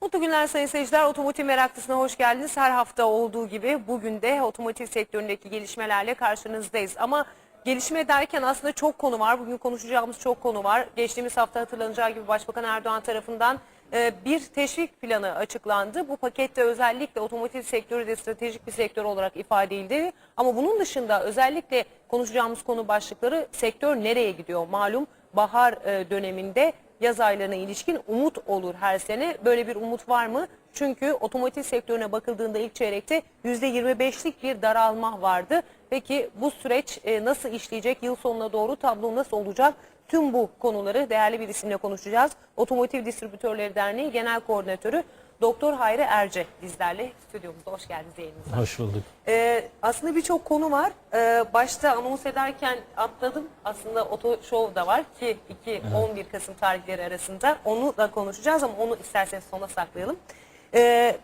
Mutlu günler sayın seyirciler. Otomotiv meraklısına hoş geldiniz. Her hafta olduğu gibi bugün de otomotiv sektöründeki gelişmelerle karşınızdayız. Ama gelişme derken aslında çok konu var. Bugün konuşacağımız çok konu var. Geçtiğimiz hafta hatırlanacağı gibi Başbakan Erdoğan tarafından e, bir teşvik planı açıklandı. Bu pakette özellikle otomotiv sektörü de stratejik bir sektör olarak ifade edildi. Ama bunun dışında özellikle konuşacağımız konu başlıkları sektör nereye gidiyor? Malum bahar e, döneminde yaz aylarına ilişkin umut olur her sene. Böyle bir umut var mı? Çünkü otomotiv sektörüne bakıldığında ilk çeyrekte %25'lik bir daralma vardı. Peki bu süreç e, nasıl işleyecek? Yıl sonuna doğru tablo nasıl olacak? Tüm bu konuları değerli bir isimle konuşacağız. Otomotiv Distribütörleri Derneği Genel Koordinatörü Doktor Hayri Erce bizlerle stüdyomuzda. Hoş geldiniz yayınımıza. Hoş bulduk. Ee, aslında birçok konu var. Ee, başta anons ederken atladım. Aslında Oto Show da var ki 2-11 Kasım tarihleri arasında. Onu da konuşacağız ama onu isterseniz sona saklayalım. Ee,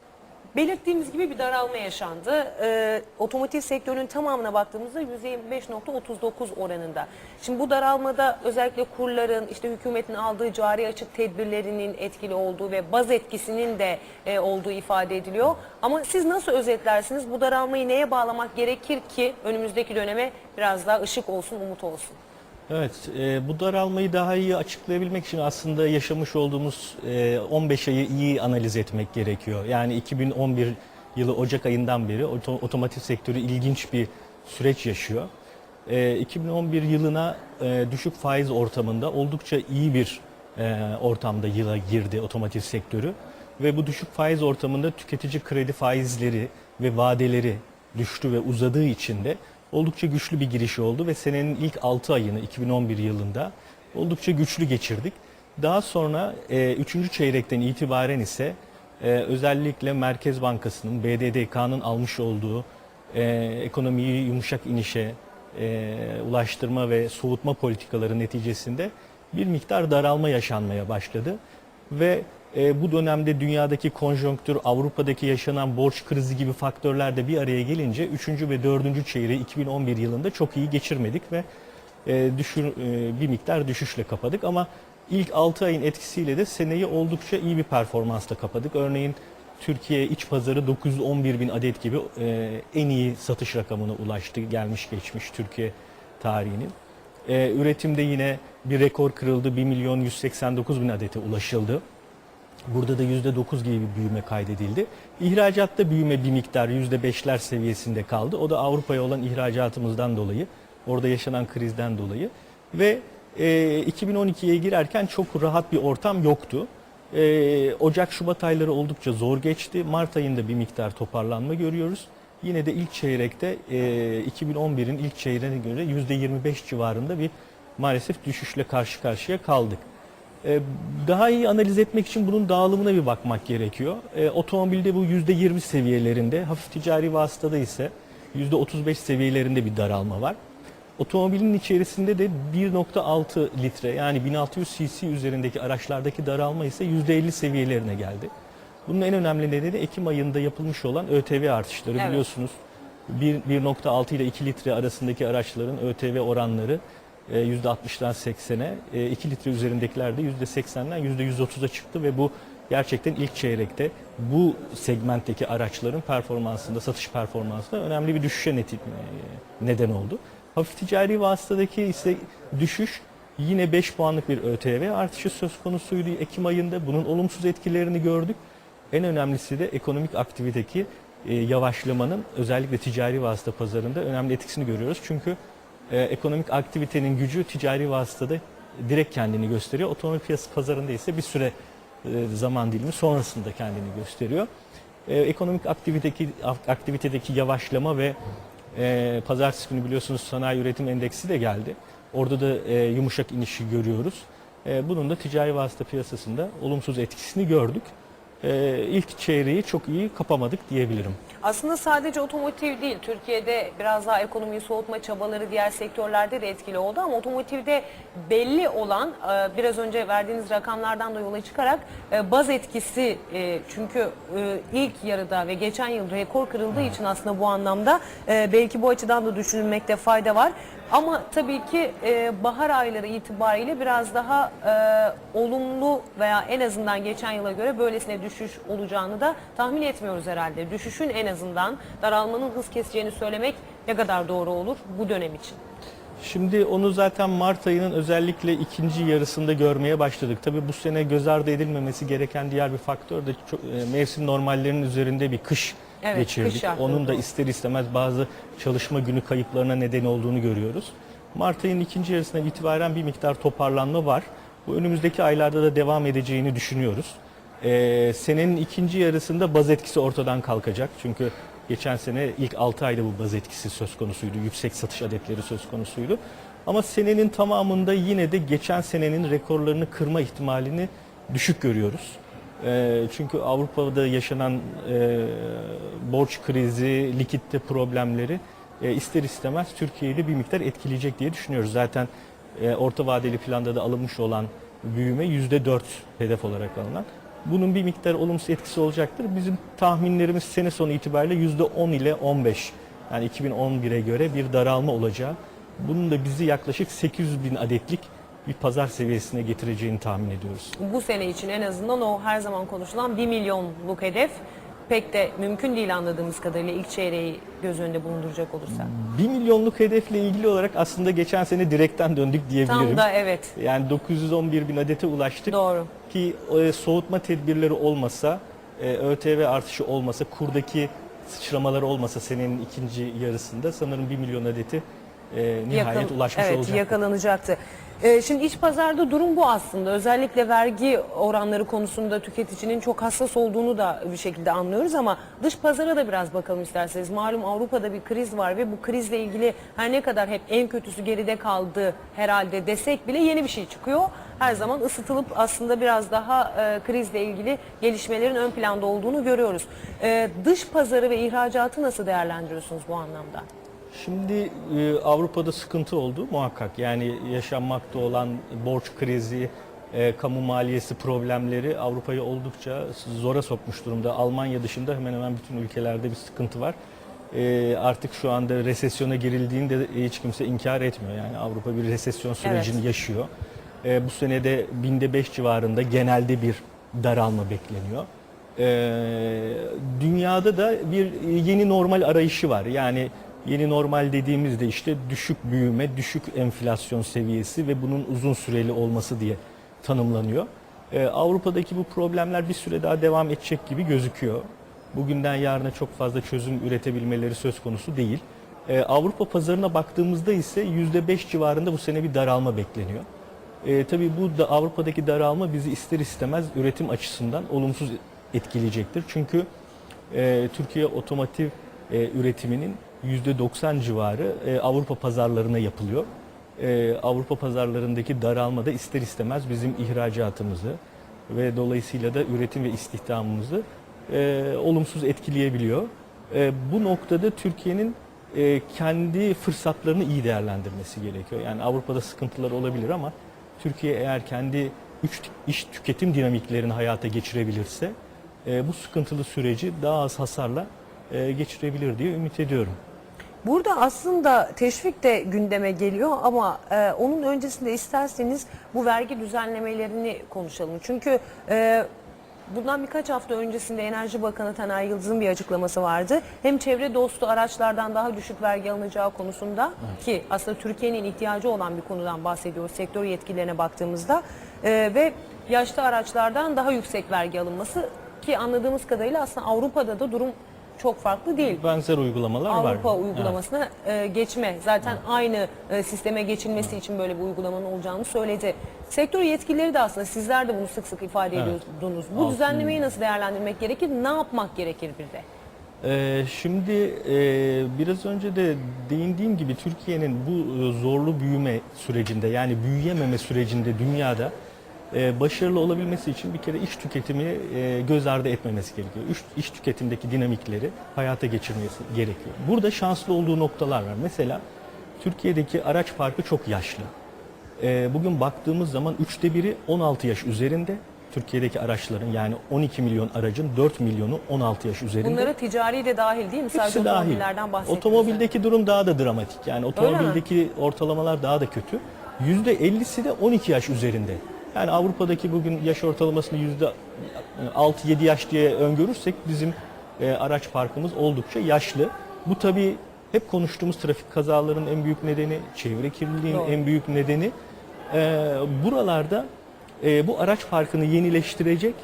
belirttiğimiz gibi bir daralma yaşandı. Ee, otomotiv sektörünün tamamına baktığımızda %25.39 oranında. Şimdi bu daralmada özellikle kurların, işte hükümetin aldığı cari açık tedbirlerinin etkili olduğu ve baz etkisinin de e, olduğu ifade ediliyor. Ama siz nasıl özetlersiniz? Bu daralmayı neye bağlamak gerekir ki önümüzdeki döneme biraz daha ışık olsun, umut olsun? Evet, e, bu daralmayı daha iyi açıklayabilmek için aslında yaşamış olduğumuz e, 15 ayı iyi analiz etmek gerekiyor. Yani 2011 yılı Ocak ayından beri oto- otomotiv sektörü ilginç bir süreç yaşıyor. E, 2011 yılına e, düşük faiz ortamında oldukça iyi bir e, ortamda yıla girdi otomotiv sektörü. Ve bu düşük faiz ortamında tüketici kredi faizleri ve vadeleri düştü ve uzadığı için de oldukça güçlü bir giriş oldu ve senenin ilk 6 ayını 2011 yılında oldukça güçlü geçirdik. Daha sonra 3. çeyrekten itibaren ise e, özellikle Merkez Bankası'nın BDDK'nın almış olduğu e, ekonomiyi yumuşak inişe e, ulaştırma ve soğutma politikaları neticesinde bir miktar daralma yaşanmaya başladı ve e, bu dönemde dünyadaki konjonktür, Avrupa'daki yaşanan borç krizi gibi faktörler de bir araya gelince 3. ve 4. çeyreği 2011 yılında çok iyi geçirmedik ve e, düşür, e, bir miktar düşüşle kapadık ama ilk 6 ayın etkisiyle de seneyi oldukça iyi bir performansla kapadık. Örneğin Türkiye iç pazarı 911 bin adet gibi e, en iyi satış rakamına ulaştı gelmiş geçmiş Türkiye tarihinin. E, üretimde yine bir rekor kırıldı 1 milyon 189 bin adete ulaşıldı. Burada da %9 gibi bir büyüme kaydedildi. İhracatta büyüme bir miktar %5'ler seviyesinde kaldı. O da Avrupa'ya olan ihracatımızdan dolayı, orada yaşanan krizden dolayı. Ve e, 2012'ye girerken çok rahat bir ortam yoktu. E, Ocak-Şubat ayları oldukça zor geçti. Mart ayında bir miktar toparlanma görüyoruz. Yine de ilk çeyrekte e, 2011'in ilk çeyreğine göre %25 civarında bir maalesef düşüşle karşı karşıya kaldık. Ee, Daha iyi analiz etmek için bunun dağılımına bir bakmak gerekiyor. Ee, Otomobilde bu %20 seviyelerinde, hafif ticari vasıtada ise %35 seviyelerinde bir daralma var. Otomobilin içerisinde de 1.6 litre yani 1600 cc üzerindeki araçlardaki daralma ise %50 seviyelerine geldi. Bunun en önemli nedeni Ekim ayında yapılmış olan ÖTV artışları Evet. biliyorsunuz. bir- 1.6 ile 2 litre arasındaki araçların ÖTV oranları %60'dan 80'e, 2 litre üzerindekiler de %80'den %130'a çıktı ve bu gerçekten ilk çeyrekte bu segmentteki araçların performansında, satış performansında önemli bir düşüşe e, neden oldu. Hafif ticari vasıtadaki ise düşüş yine 5 puanlık bir ÖTV artışı söz konusuydu Ekim ayında. Bunun olumsuz etkilerini gördük. En önemlisi de ekonomik aktiviteki e, yavaşlamanın özellikle ticari vasıta pazarında önemli etkisini görüyoruz. Çünkü e, ekonomik aktivitenin gücü ticari vasıtada direkt kendini gösteriyor. Otomobil piyasası pazarında ise bir süre e, zaman dilimi sonrasında kendini gösteriyor. E, ekonomik aktivitedeki aktivitedeki yavaşlama ve e, pazartesi günü biliyorsunuz sanayi üretim endeksi de geldi. Orada da e, yumuşak inişi görüyoruz. E, bunun da ticari vasıta piyasasında olumsuz etkisini gördük. E, ilk çeyreği çok iyi kapamadık diyebilirim. Aslında sadece otomotiv değil, Türkiye'de biraz daha ekonomiyi soğutma çabaları diğer sektörlerde de etkili oldu ama otomotivde belli olan e, biraz önce verdiğiniz rakamlardan da yola çıkarak e, baz etkisi e, çünkü ilk yarıda ve geçen yıl rekor kırıldığı için aslında bu anlamda belki bu açıdan da düşünülmekte fayda var. Ama tabii ki e, bahar ayları itibariyle biraz daha e, olumlu veya en azından geçen yıla göre böylesine düşüş olacağını da tahmin etmiyoruz herhalde. Düşüşün en azından daralmanın hız keseceğini söylemek ne kadar doğru olur bu dönem için? Şimdi onu zaten Mart ayının özellikle ikinci yarısında görmeye başladık. Tabii bu sene göz ardı edilmemesi gereken diğer bir faktör de çok, e, mevsim normallerinin üzerinde bir kış Evet, geçirdik. kış şartları, Onun da doğru. ister istemez bazı çalışma günü kayıplarına neden olduğunu görüyoruz. Mart ayının ikinci yarısından itibaren bir miktar toparlanma var. Bu önümüzdeki aylarda da devam edeceğini düşünüyoruz. Ee, senenin ikinci yarısında baz etkisi ortadan kalkacak. Çünkü geçen sene ilk 6 ayda bu baz etkisi söz konusuydu. Yüksek satış adetleri söz konusuydu. Ama senenin tamamında yine de geçen senenin rekorlarını kırma ihtimalini düşük görüyoruz. Ee, çünkü Avrupa'da yaşanan e, borç krizi, likitte problemleri e, ister istemez Türkiye'yi bir miktar etkileyecek diye düşünüyoruz. Zaten e, orta vadeli planda da alınmış olan büyüme %4 hedef olarak alınan. Bunun bir miktar olumsuz etkisi olacaktır. Bizim tahminlerimiz sene sonu itibariyle %10 ile 15 yani 2011'e göre bir daralma olacağı. Bunun da bizi yaklaşık 800 bin adetlik bir pazar seviyesine getireceğini tahmin ediyoruz. Bu sene için en azından o her zaman konuşulan 1 milyonluk hedef pek de mümkün değil anladığımız kadarıyla ilk çeyreği göz önünde bulunduracak olursak. 1 milyonluk hedefle ilgili olarak aslında geçen sene direkten döndük diyebilirim. Tam da evet Yani 911 bin adete ulaştık doğru. ki e, soğutma tedbirleri olmasa, e, ÖTV artışı olmasa, kurdaki sıçramalar olmasa senenin ikinci yarısında sanırım 1 milyon adeti e, nihayet Yakal- ulaşmış evet, olacaktı. yakalanacaktı. Ee, şimdi iç pazarda durum bu aslında. Özellikle vergi oranları konusunda tüketicinin çok hassas olduğunu da bir şekilde anlıyoruz ama dış pazara da biraz bakalım isterseniz. Malum Avrupa'da bir kriz var ve bu krizle ilgili her ne kadar hep en kötüsü geride kaldı herhalde desek bile yeni bir şey çıkıyor. Her zaman ısıtılıp aslında biraz daha e, krizle ilgili gelişmelerin ön planda olduğunu görüyoruz. E, dış pazarı ve ihracatı nasıl değerlendiriyorsunuz bu anlamda? Şimdi e, Avrupa'da sıkıntı oldu muhakkak. Yani yaşanmakta olan borç krizi, e, kamu maliyesi problemleri Avrupa'yı oldukça zora sokmuş durumda. Almanya dışında hemen hemen bütün ülkelerde bir sıkıntı var. E, artık şu anda resesyona girildiğinde de hiç kimse inkar etmiyor. Yani Avrupa bir resesyon sürecini Evet. yaşıyor. E, bu senede binde 5 civarında genelde bir daralma bekleniyor. Ee, dünyada da bir yeni normal arayışı var. Yani yeni normal dediğimizde işte düşük büyüme, düşük enflasyon seviyesi ve bunun uzun süreli olması diye tanımlanıyor. Ee, Avrupa'daki bu problemler bir süre daha devam edecek gibi gözüküyor. Bugünden yarına çok fazla çözüm üretebilmeleri söz konusu değil. Ee, Avrupa pazarına baktığımızda ise %5 civarında bu sene bir daralma bekleniyor. E, tabii bu da Avrupa'daki daralma bizi ister istemez üretim açısından olumsuz etkileyecektir. Çünkü e, Türkiye otomotiv e, üretiminin %90 civarı e, Avrupa pazarlarına yapılıyor. E, Avrupa pazarlarındaki daralma da ister istemez bizim ihracatımızı ve dolayısıyla da üretim ve istihdamımızı e, olumsuz etkileyebiliyor. Bu noktada Türkiye'nin kendi fırsatlarını iyi değerlendirmesi gerekiyor. Yani Avrupa'da sıkıntılar olabilir ama Türkiye eğer kendi üç, iş tüketim dinamiklerini hayata geçirebilirse bu sıkıntılı süreci daha az hasarla geçirebilir diye ümit ediyorum. Burada aslında teşvik de gündeme geliyor ama e, onun öncesinde isterseniz bu vergi düzenlemelerini konuşalım. Çünkü e, bundan birkaç hafta öncesinde Enerji Bakanı Taner Yıldız'ın bir açıklaması vardı. Hem çevre dostu araçlardan daha düşük vergi alınacağı konusunda ki aslında Türkiye'nin ihtiyacı olan bir konudan bahsediyoruz sektör yetkililerine baktığımızda E, ve yaşlı araçlardan daha yüksek vergi alınması ki anladığımız kadarıyla aslında Avrupa'da da durum çok farklı değil. Benzer uygulamalar var. Avrupa Evet. uygulamasına e, geçme. Zaten aynı e, sisteme geçilmesi için böyle bir uygulamanın olacağını söyledi. Sektör yetkilileri de aslında sizler de bunu sık sık ifade Evet. ediyordunuz. Bu Altın- düzenlemeyi nasıl değerlendirmek gerekir? Ne yapmak gerekir bir de? Ee, şimdi e, biraz önce de değindiğim gibi Türkiye'nin bu e, zorlu büyüme sürecinde yani büyüyememe sürecinde dünyada başarılı olabilmesi için bir kere iş tüketimi e, göz ardı etmemesi gerekiyor. İş, iş tüketimdeki dinamikleri hayata geçirmesi gerekiyor. Burada şanslı olduğu noktalar var. Mesela Türkiye'deki araç parkı çok yaşlı. E, bugün baktığımız zaman üçte biri 16 yaş üzerinde Türkiye'deki araçların yani 12 milyon aracın 4 milyonu 16 yaş üzerinde. Bunlara ticari de dahil değil mi? Sadece Hepsi dahil. otomobillerden bahsettiğinizde. Otomobildeki durum daha da dramatik. Yani otomobildeki ortalamalar daha da kötü. %50'si de 12 yaş üzerinde. Yani Avrupa'daki bugün yaş ortalamasını %6-7 yaş diye öngörürsek bizim e, araç parkımız oldukça yaşlı. Bu tabii hep konuştuğumuz trafik kazalarının en büyük nedeni, çevre kirliliğinin Doğru. en büyük nedeni. E, buralarda e, bu araç parkını yenileştirecek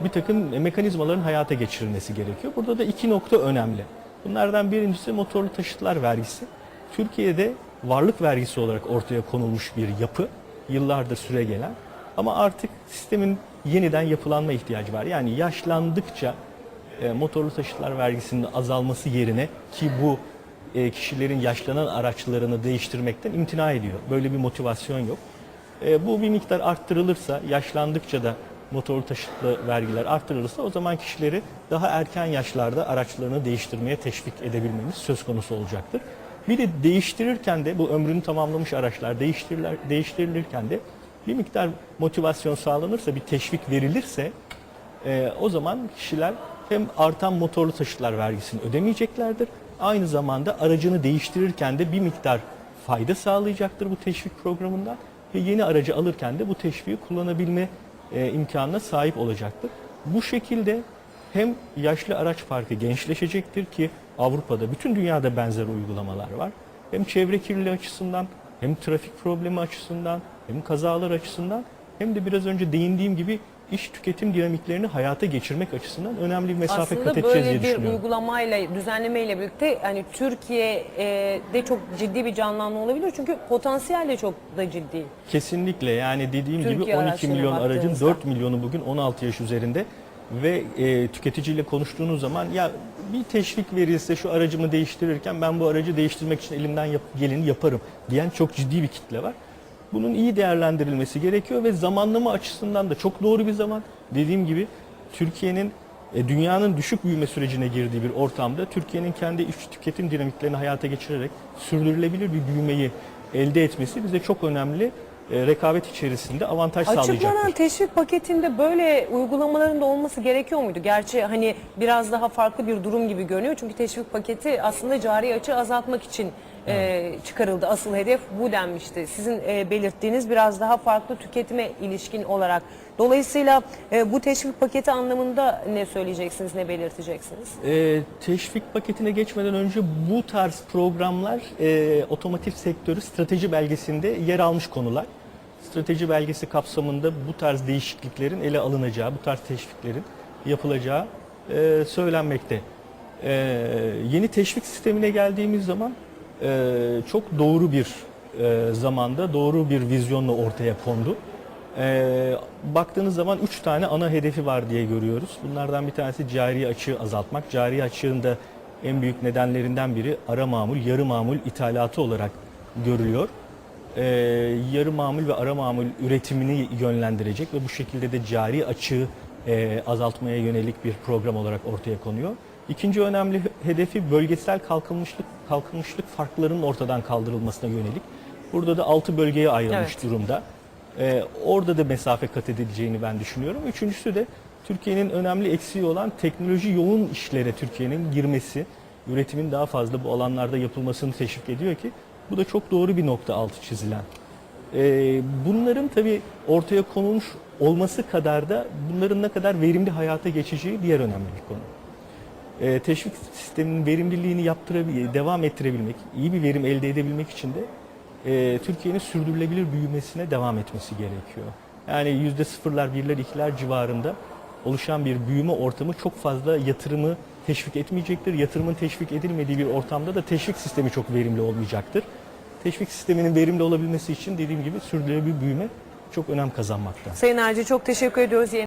bir takım mekanizmaların hayata geçirilmesi gerekiyor. Burada da iki nokta önemli. Bunlardan birincisi motorlu taşıtlar vergisi. Türkiye'de varlık vergisi olarak ortaya konulmuş bir yapı, yıllardır süre gelen. Ama artık sistemin yeniden yapılanma ihtiyacı var. Yani yaşlandıkça e, motorlu taşıtlar vergisinin azalması yerine ki bu e, kişilerin yaşlanan araçlarını değiştirmekten imtina ediyor. Böyle bir motivasyon yok. E, bu bir miktar arttırılırsa, yaşlandıkça da motorlu taşıtlı vergiler arttırılırsa o zaman kişileri daha erken yaşlarda araçlarını değiştirmeye teşvik edebilmemiz söz konusu olacaktır. Bir de değiştirirken de bu ömrünü tamamlamış araçlar değiştirilir, değiştirilirken de bir miktar motivasyon sağlanırsa, bir teşvik verilirse e, o zaman kişiler hem artan motorlu taşıtlar vergisini ödemeyeceklerdir. Aynı zamanda aracını değiştirirken de bir miktar fayda sağlayacaktır bu teşvik programından ve yeni aracı alırken de bu teşviği kullanabilme e, imkanına sahip olacaktır. Bu şekilde hem yaşlı araç parkı gençleşecektir ki Avrupa'da bütün dünyada benzer uygulamalar var. Hem çevre kirliliği açısından hem trafik problemi açısından hem kazalar açısından hem de biraz önce değindiğim gibi iş tüketim dinamiklerini hayata geçirmek açısından önemli bir mesafe kat Aslında edeceğiz diye böyle bir düşünüyorum. uygulamayla, düzenlemeyle birlikte hani Türkiye'de çok ciddi bir canlanma olabilir. Çünkü potansiyel de çok da ciddi. Kesinlikle yani dediğim Türkiye gibi 12 araçlarına milyon aracın baktığınızda. 4 milyonu bugün 16 yaş üzerinde ve e, tüketiciyle konuştuğunuz zaman ya bir teşvik verilse şu aracımı değiştirirken ben bu aracı değiştirmek için elimden yap, geleni yaparım diyen çok ciddi bir kitle var. Bunun iyi değerlendirilmesi gerekiyor ve zamanlama açısından da çok doğru bir zaman. Dediğim gibi Türkiye'nin e, dünyanın düşük büyüme sürecine girdiği bir ortamda Türkiye'nin kendi iç tüketim dinamiklerini hayata geçirerek sürdürülebilir bir büyümeyi elde etmesi bize çok önemli e, rekabet içerisinde avantaj Açıklanan sağlayacaktır. teşvik paketinde böyle uygulamaların da olması gerekiyor muydu? Gerçi hani biraz daha farklı bir durum gibi görünüyor. Çünkü teşvik paketi aslında cari açığı azaltmak için e, çıkarıldı. Asıl hedef bu denmişti. Sizin e, belirttiğiniz biraz daha farklı tüketime ilişkin olarak. Dolayısıyla e, bu teşvik paketi anlamında ne söyleyeceksiniz, ne belirteceksiniz? E, teşvik paketine geçmeden önce bu tarz programlar e, otomotiv sektörü strateji belgesinde yer almış konular. Strateji belgesi kapsamında bu tarz değişikliklerin ele alınacağı, bu tarz teşviklerin yapılacağı e, söylenmekte. E, yeni teşvik sistemine geldiğimiz zaman e, çok doğru bir e, zamanda, doğru bir vizyonla ortaya kondu. Ee, baktığınız zaman üç tane ana hedefi var diye görüyoruz. Bunlardan bir tanesi cari açığı azaltmak. Cari açığın da en büyük nedenlerinden biri ara mamul, yarı mamul ithalatı olarak görülüyor. Ee, yarı mamul ve ara mamul üretimini yönlendirecek ve bu şekilde de cari açığı e, azaltmaya yönelik bir program olarak ortaya konuyor. İkinci önemli hedefi bölgesel kalkınmışlık kalkınmışlık farklarının ortadan kaldırılmasına yönelik. Burada da altı bölgeye ayrılmış Evet. durumda. Ee, orada da mesafe kat edileceğini ben düşünüyorum. Üçüncüsü de Türkiye'nin önemli eksiği olan teknoloji yoğun işlere Türkiye'nin girmesi, üretimin daha fazla bu alanlarda yapılmasını teşvik ediyor ki bu da çok doğru bir nokta altı çizilen. Ee, bunların tabii ortaya konulmuş olması kadar da bunların ne kadar verimli hayata geçeceği diğer önemli bir konu. Ee, teşvik sisteminin verimliliğini yaptırabilmek, devam ettirebilmek, iyi bir verim elde edebilmek için de e, Türkiye'nin sürdürülebilir büyümesine devam etmesi gerekiyor. Yani yüzde sıfırlar, birler, ikiler civarında oluşan bir büyüme ortamı çok fazla yatırımı teşvik etmeyecektir. Yatırımın teşvik edilmediği bir ortamda da teşvik sistemi çok verimli olmayacaktır. Teşvik sisteminin verimli olabilmesi için dediğim gibi sürdürülebilir büyüme çok önem kazanmakta. Sayın Erci çok teşekkür ediyoruz.